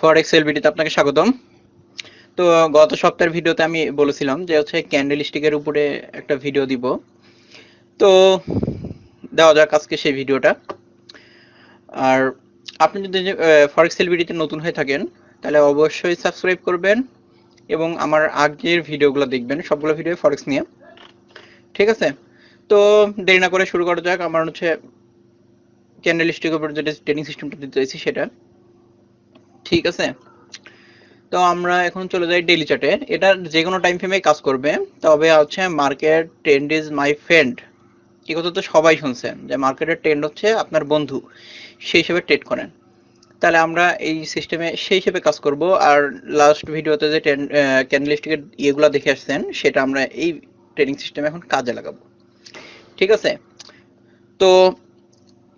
ফরেক্স এলবিডিতে আপনাকে স্বাগতম। তো, গত সপ্তাহের ভিডিওতে আমি বলেছিলাম যে হচ্ছে উপরে একটা ভিডিও দিব। তো, দেওয়া যাক আজকে সেই ভিডিওটা। আর আপনি যদি ফরেক্স এলবিডিতে নতুন হয়ে থাকেন, তাহলে অবশ্যই সাবস্ক্রাইব করবেন এবং আমার আগের ভিডিওগুলো দেখবেন, সবগুলো ভিডিও ফরেক্স নিয়ে। ঠিক আছে? তো, দেরি না করে শুরু করা যাক। আমার হচ্ছে ক্যান্ডেল স্টিকের উপর যেটা ট্রেনিং সিস্টেমটা দিতে চাইছি সেটা। ঠিক আছে? তো আমরা এখন চলে যাই ডেইলি চার্টে এটা যে কোনো টাইম ফ্রেমে কাজ করবে। তবে হচ্ছে market trend is my friend এই কথা তো সবাই শুনছেন যে মার্কেটের ট্রেন্ড হচ্ছে আপনার বন্ধু। সেই হিসেবে ট্রেড করেন। তাহলে আমরা এই সিস্টেমে সেই হিসেবে কাজ করব। আর লাস্ট ভিডিওতে যে ক্যান্ডেলিস্টিকের ইয়েগুলো দেখে আসছেন, সেটা আমরা এই ট্রেনিং সিস্টেমে এখন কাজে লাগাবো। ঠিক আছে? তো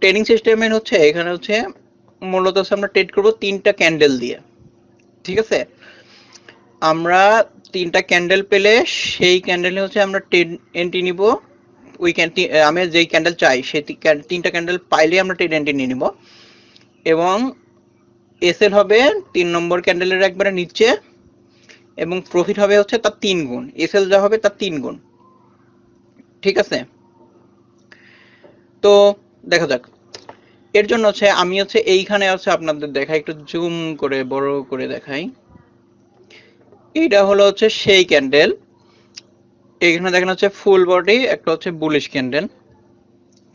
ট্রেনিং সিস্টেমের হচ্ছে, এখানে হচ্ছে মূলত আমরা ট্রেড করব তিনটা ক্যান্ডেল দিয়ে, ঠিক আছে? আমরা তিনটা ক্যান্ডেল পেলে সেই ক্যান্ডেলে হচ্ছে আমরা ট্রেড এন্ট্রি নিব, ওই আমি যেই ক্যান্ডেল চাই, সেই তিনটা ক্যান্ডেল পাইলে আমরা ট্রেড এন্ট্রি নিয়ে নিব। এবং এসএল হবে তিন নম্বর ক্যান্ডেলের একবারে নিচে, এবং প্রফিট হবে হচ্ছে তার তিন গুণ এসএল যা হবে তার তিন গুণ, ঠিক আছে? তো দেখা যাক। এর জন্য হচ্ছে আমি হচ্ছে এইখানে আছে আপনাদের দেখাই, একটু জুম করে, বড় করে দেখাই। এইটা হলো হচ্ছে সেই ক্যান্ডেল এইখানে দেখেন হচ্ছে ফুল বডি একটা হচ্ছে বুলিশ ক্যান্ডেল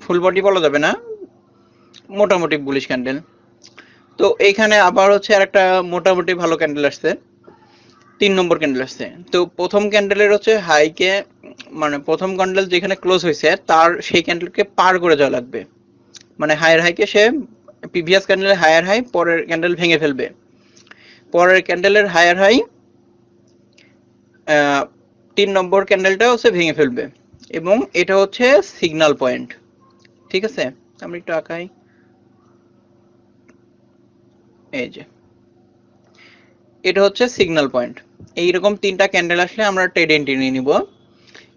ফুল বডি বলা যাবে না, মোটামুটি বুলিশ ক্যান্ডেল তো এইখানে আবার হচ্ছে আর একটা মোটামুটি ভালো ক্যান্ডেল আসছে, তিন নম্বর ক্যান্ডেল আসছে। তো প্রথম ক্যান্ডেলের হচ্ছে হাইকে মানে প্রথম ক্যান্ডেল যেখানে ক্লোজ হয়েছে, তার সেই ক্যান্ডেলকে পার করে যাওয়া লাগবে। মানে হায়ার হাইকে সে প্রিভিয়াস ক্যান্ডেলের হায়ার হাই পরের ক্যান্ডেল ভেঙে ফেলবে। পরের ক্যান্ডেলের হায়ার হাই তিন নম্বর ক্যান্ডেলটা হচ্ছে ভেঙে ফেলবে। এবং এটা হচ্ছে সিগন্যাল পয়েন্ট ঠিক আছে? আমি একটু আঁকাই। এই যে। এটা হচ্ছে সিগন্যাল পয়েন্ট এইরকম তিনটা ক্যান্ডেল আসলে আমরা ট্রেড এন্ট্রি নিয়ে নিব।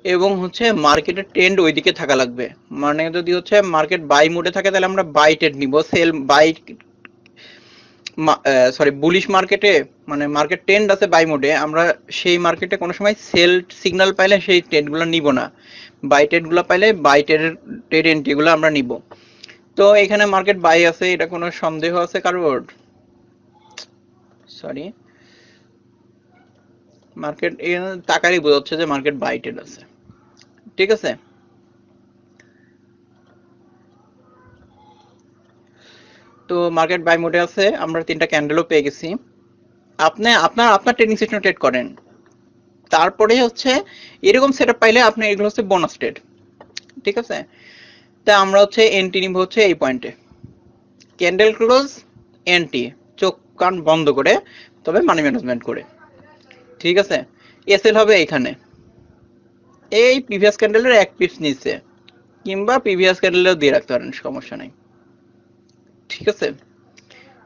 এবং হচ্ছে মার্কেটের ট্রেন্ড ওইদিকে থাকা লাগবে। মানে যদি হচ্ছে মার্কেট বাই মোডে থাকে, তাহলে আমরা বাই ট্রেড নিব। সেল বাই সরি বুলিশ মার্কেটে মানে মার্কেট ট্রেন্ড আছে বাই মোডে আমরা সেই মার্কেটে কোনো সময় সেল সিগন্যাল পাইলে সেই ট্রেডগুলো নিব না। বাই ট্রেডগুলো পাইলে বাই ট্রেড ট্রেড এন্ট্রিগুলো আমরা নিব। তো এখানে মার্কেট বাই আছে, এটা কোনো সন্দেহ আছে কারোর? সরি মার্কেট টাকারই বোঝাচ্ছে যে মার্কেট বাই ট্রেড আছে। ঠিক আছে? তো মার্কেট বাই মোডে আছে, আমরা তিনটা ক্যান্ডেলও পেয়ে গেছি। আপনি, আপনার আপনার ট্রেডিং সিস্টেম ট্রেড করেন। তারপরে হচ্ছে, এরকম সেটআপ পাইলে আপনি এগুলো হচ্ছে বোনাস ট্রেড ঠিক আছে? তা আমরা হচ্ছে এন্ট্রি নিব হচ্ছে এই পয়েন্টে ক্যান্ডেল ক্লোজ এন্ট্রি চোখ, কান বন্ধ করে, তবে মানি ম্যানেজমেন্ট করে। ঠিক আছে? এসএল হবে এইখানে এই প্রিভিয়াস ক্যান্ডেলের এক পিস নিচে, কিংবা প্রিভিয়াস ক্যান্ডেলেও দিয়ে রাখতে পারেন, সমস্যা নেই। ঠিক আছে?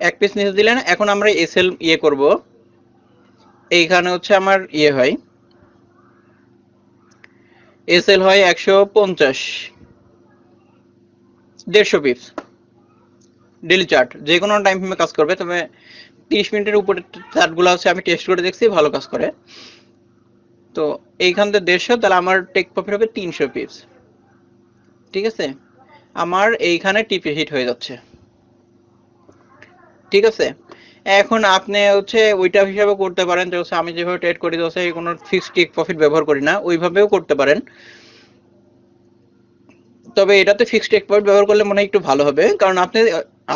এক পিস নিচে দিলেন, এখন আমরা এসএল ইয়ে করব। এইখানে হচ্ছে আমার ইয়ে হয়। এসএল হয় একশো পঞ্চাশ, দেড়শো পিস ডেলি চার্ট যে কোনো টাইম ফ্রেমে কাজ করবে, তবে তিরিশ মিনিটের উপরে চার্টগুলো হচ্ছে আমি টেস্ট করে দেখছি, ভালো কাজ করে। তো এইখান থেকে দেড়শো, তাহলে আমার টেক প্রফিট হবে তিনশো পিস ঠিক আছে? আমার এইখানে টিপি হিট হয়ে যাচ্ছে। ঠিক আছে? এখন আপনি হচ্ছে ওইটা হিসাবে করতে পারেন, যে আমি যেভাবে ট্রেড করি হচ্ছে কোনো ফিক্সড টেক প্রফিট ব্যবহার করি না, ওইভাবেও করতে পারেন। তবে এটাতে ফিক্সড টেক প্রফিট ব্যবহার করলে মনে হয় একটু ভালো হবে, কারণ আপনি,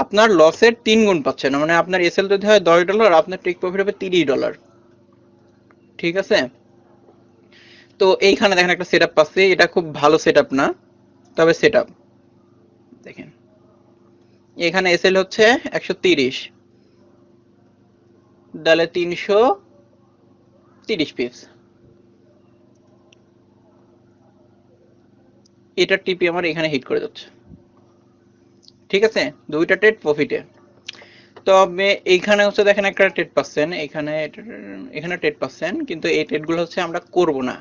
আপনার লসের তিন গুণ পাচ্ছেন। মানে আপনার এসএল যদি হয় দশ ডলার আপনার টেক প্রফিট হবে তিরিশ ডলার ঠিক আছে? তো এইখানে দেখেন একটা সেটআপ পাচ্ছি এটা খুব ভালো সেটআপ না, তবে সেটআপ দেখেন। এখানে এসএল হচ্ছে একশো তিরিশ। তাহলে তিনশো তিরিশ পিস এটা টিপি আমার এখানে হিট করে যাচ্ছে। ঠিক আছে? দুইটা ট্রেড প্রফিটে তবে এইখানে হচ্ছে দেখেন একটা ট্রেড পাচ্ছেন, এখানে এখানে ট্রেড পাচ্ছেন, কিন্তু এই ট্রেডগুলো হচ্ছে আমরা করব না।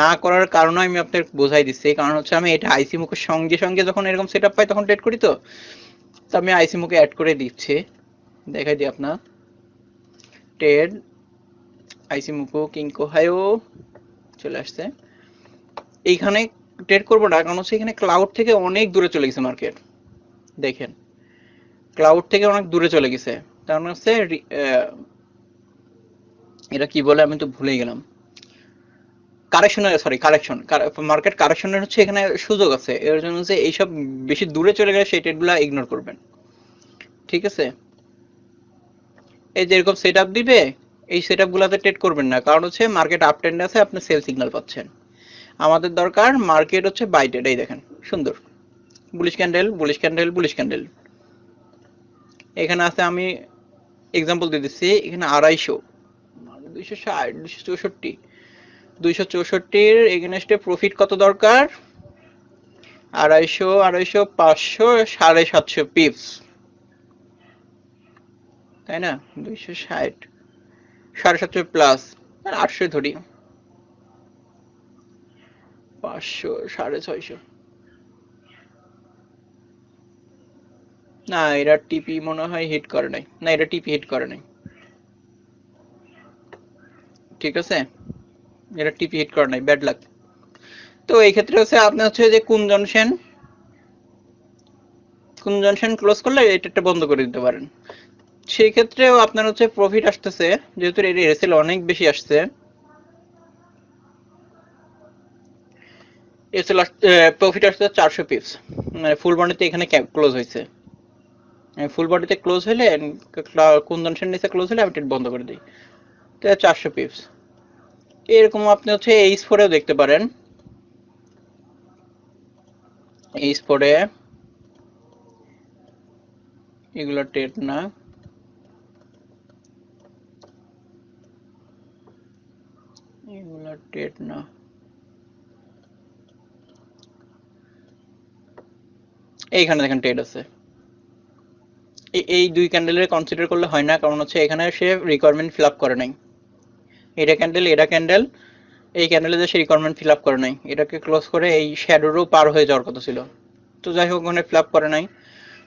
না করার কারণে আমি আপনাদের বোঝাই দিচ্ছি। এই কারণ হচ্ছে আমি এটা আইসি মুখের সঙ্গে সঙ্গে যখন এরকম সেট পাই তখন ট্রেড করি তো? তো আমি আইসি মুখে অ্যাড করে দিচ্ছি। দেখাই দিই আপনার। টেড আইসি মুকো কিংকো হায়ো চলে আসছে। এইখানে ট্রেড করব না, কারণ হচ্ছে এখানে ক্লাউড থেকে অনেক দূরে চলে গেছে মার্কেট দেখেন ক্লাউড থেকে অনেক দূরে চলে গেছে। তার মানে হচ্ছে এটা কি বলে আমি তো ভুলে গেলাম। কারেকশনের সরি কারেকশন মার্কেট কারেকশনের হচ্ছে এখানে সুযোগ আছে। এর জন্য যে এইসব বেশি দূরে চলে গেলে সেই ট্রেডগুলো ইগনোর করবেন। ঠিক আছে? এই যে এরকম সেট আপ দিবে, এই সেট আপ গুলাতে ট্রেড করবেন না। কারণ হচ্ছে মার্কেট আপ ট্রেন্ড আছে, আপনি সেল সিগন্যাল পাচ্ছেন। আমাদের দরকার মার্কেট হচ্ছে বাই ট্রেড এই দেখেন, সুন্দর। Bullish candle bullish candle bullish candle এখানে আছে আমি এক্সাম্পল দিয়ে দিচ্ছি, এখানে আড়াইশো দুইশো ষাট, দুইশো চৌষট্টি। দুইশো চৌষট্টির এগেনস্টে প্রফিট কত দরকার? আড়াইশো আড়াইশো, পাঁচশো, সাড়ে সাতশো পিপস। তাই না? দুইশো ষাট, সাড়ে সাতশো প্লাস আটশো ধরি। পাঁচশো, সাড়ে ছয়শো। না এটা টিপি মনে হয় হিট করে নাই। না এটা টিপি হিট করে নাই। ঠিক আছে? এটা টিপি হিট করে নাই ব্যাড লাক তো এই ক্ষেত্রে হচ্ছে আপনি হচ্ছে যে কোন জনসেন কোন জনসেন ক্লোজ করলে এটা বন্ধ করে দিতে পারেন। সেই ক্ষেত্রেও আপনার হচ্ছে প্রফিট আসতেছে, যেহেতু এর রেসেল অনেক বেশি আসছে। এসএল প্রফিট আসছে চারশো পিপস মানে ফুল বডিতে এখানে ক্লোজ হয়েছে। ফুল বডিতে ক্লোজ হলে কোন জনসেন নিচে ক্লোজ হলে আমি বন্ধ করে দিই। তো চারশো পিপস এরকম আপনি হচ্ছে এইচ ফোরেও দেখতে পারেন। এইচ ফোরে এগুলো টেট না। এগুলো টেট না। এইখানে দেখেন টেড আছে। এই দুই ক্যান্ডেলের কনসিডার করলে হয় না, কারণ হচ্ছে এখানে সে রিকোয়ারমেন্ট ফিল আপ করে নাই। এটা ক্যান্ডেল এটা ক্যান্ডেল এই ক্যান্ডেলে যে সে রিকোয়ারমেন্ট ফিল আপ করে নাই। এটাকে ক্লোজ করে এই শ্যাডোরও পার হয়ে যাওয়ার কথা ছিল। তো যাই হোক ওখানে ফিল আপ করে নাই।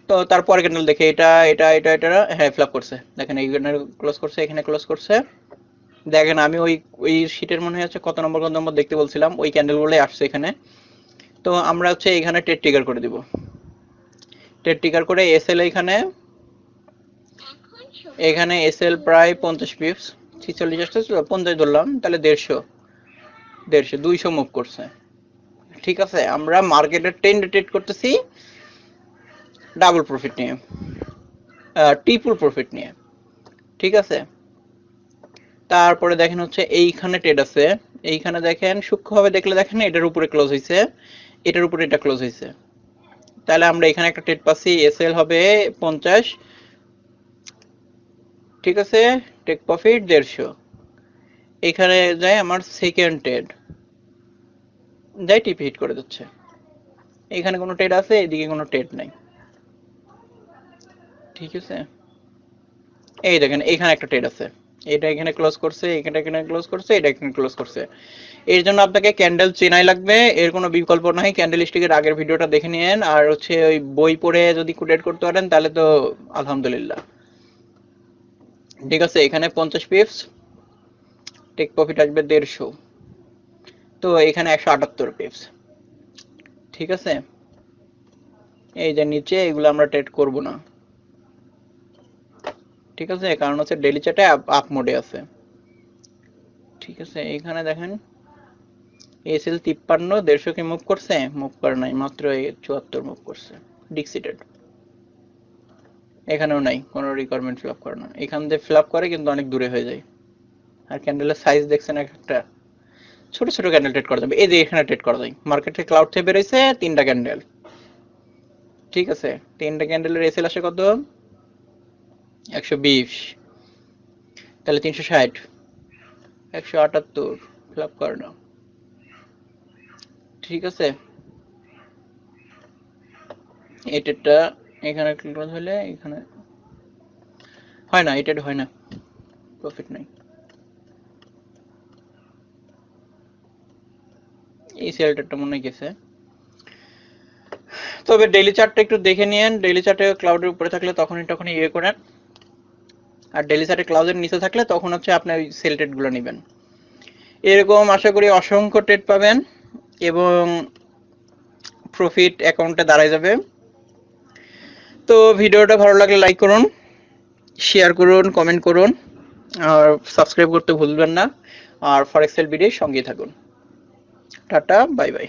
তো তারপরে ক্যান্ডেল দেখে এটা এটা এটা এটা হ্যাঁ ফিল আপ করছে। দেখেন এইখানে ক্লোজ করছে এখানে ক্লোজ করছে। দেখেন আমি ওই ওই শীটের মনে হচ্ছে কত নম্বর কত নম্বর দেখতে বলছিলাম। ওই ক্যান্ডেলগুলোই আসছে এখানে। তো আমরা হচ্ছে এখানে টেট ট্রিগার করে দিব। টেট ট্রিগার করে এসএল এখানে। এখানে এসএল প্রায় পঞ্চাশ পিপস ছিচল্লিশ আসতে ছিল, পঞ্চাশ ধরলাম, তাহলে দেড়শো। দেড়শো, দুইশো মুভ করছে। ঠিক আছে, আমরা মার্কেটের টেন ট্রেড করতেছি ডাবল প্রফিট নিয়ে ট্রিপল প্রফিট নিয়ে। ঠিক আছে? তারপরে দেখেন হচ্ছে এইখানে ট্রেড আছে। এইখানে দেখেন, সূক্ষ্মভাবে দেখলে দেখেন এটার উপরে ক্লোজ হয়েছে এটার উপরে এটা ক্লোজ হয়েছে তাহলে আমরা এখানে একটা ট্রেড পাচ্ছি এসএল হবে পঞ্চাশ ঠিক আছে? টেক প্রফিট দেড়শো। এখানে যায় আমার সেকেন্ড ট্রেড যাই টিপি হিট করে দিচ্ছে। এখানে কোনো ট্রেড আছে? এদিকে কোনো ট্রেড নাই। ঠিক আছে? এই দেখেন, এখানে একটা ট্রেড আছে। এটা এখানে ক্লোজ করছে এখানে এখানে ক্লোজ করছে, এটা এখানে ক্লোজ করছে। এর জন্য আপনাকে ক্যান্ডেল চেনাই লাগবে। এর কোনো বিকল্প নাই। ক্যান্ডেল স্টিকের আগের ভিডিওটা দেখে নিন আর হচ্ছে ওই বই পড়ে যদি ট্রেড করতে পারেন, তাহলে তো আলহামদুলিল্লাহ। ঠিক আছে, এখানে পঞ্চাশ পিপস টেক প্রফিট আসবে দেড়শো। তো এখানে একশো আটাত্তর পিপস ঠিক আছে? এই যে নিচে এগুলো আমরা ট্রেড করব না। ঠিক আছে, কারণ হচ্ছে ডেলি চার্টে আপ মোডে আছে। ঠিক আছে এখানে দেখেন এসএল তিপ্পান্ন, দেড়শো কি মুভ করছে? মুভ করে নাই, মাত্র চুয়াত্তর মুভ করছে ডিক্সিটেড এখানেও নাই, কোনো রিকোয়ারমেন্ট ফিল আপ করে না। এখান দিয়ে ফিল আপ করে কিন্তু অনেক দূরে হয়ে যায়। আর ক্যান্ডেলের সাইজ দেখছেন একটা, ছোট ছোট ক্যান্ডেল ট্রেড করা যাবে। এই যে এখানে ট্রেড করা যায়। মার্কেটে ক্লাউড থেকে বেরোইছে তিনটা ক্যান্ডেল ঠিক আছে, তিনটা ক্যান্ডেলের এসএল আসে কত? একশো বিশ। তাহলে তিনশো ষাট। একশো আটাত্তর। ফিল আপ করে নাও। ঠিক আছে? এটারটা এখানে ক্লোজ হলে এখানে হয় না এটা হয় না। প্রফিট নাই। এই সেলটারটা মনে গেছে। তবে ডেইলি চার্টটা একটু দেখে নিয়েন। ডেইলি চার্টে ক্লাউডের উপরে থাকলে তখনই তখনই ইয়ে করেন। আর ডেইলি চার্টে ক্লাউডের নিচে থাকলে তখন হচ্ছে আপনি ওই সেল ট্রেডগুলো নেবেন। এরকম আশা করি অসংখ্য ট্রেড পাবেন এবং প্রফিট অ্যাকাউন্টে দাঁড়ায় যাবে। তো ভিডিওটা ভালো লাগলে লাইক করুন শেয়ার করুন কমেন্ট করুন, আর সাবস্ক্রাইব করতে ভুলবেন না, আর ফরেক্সেল ভিডিও সঙ্গেই থাকুন। Tata bye bye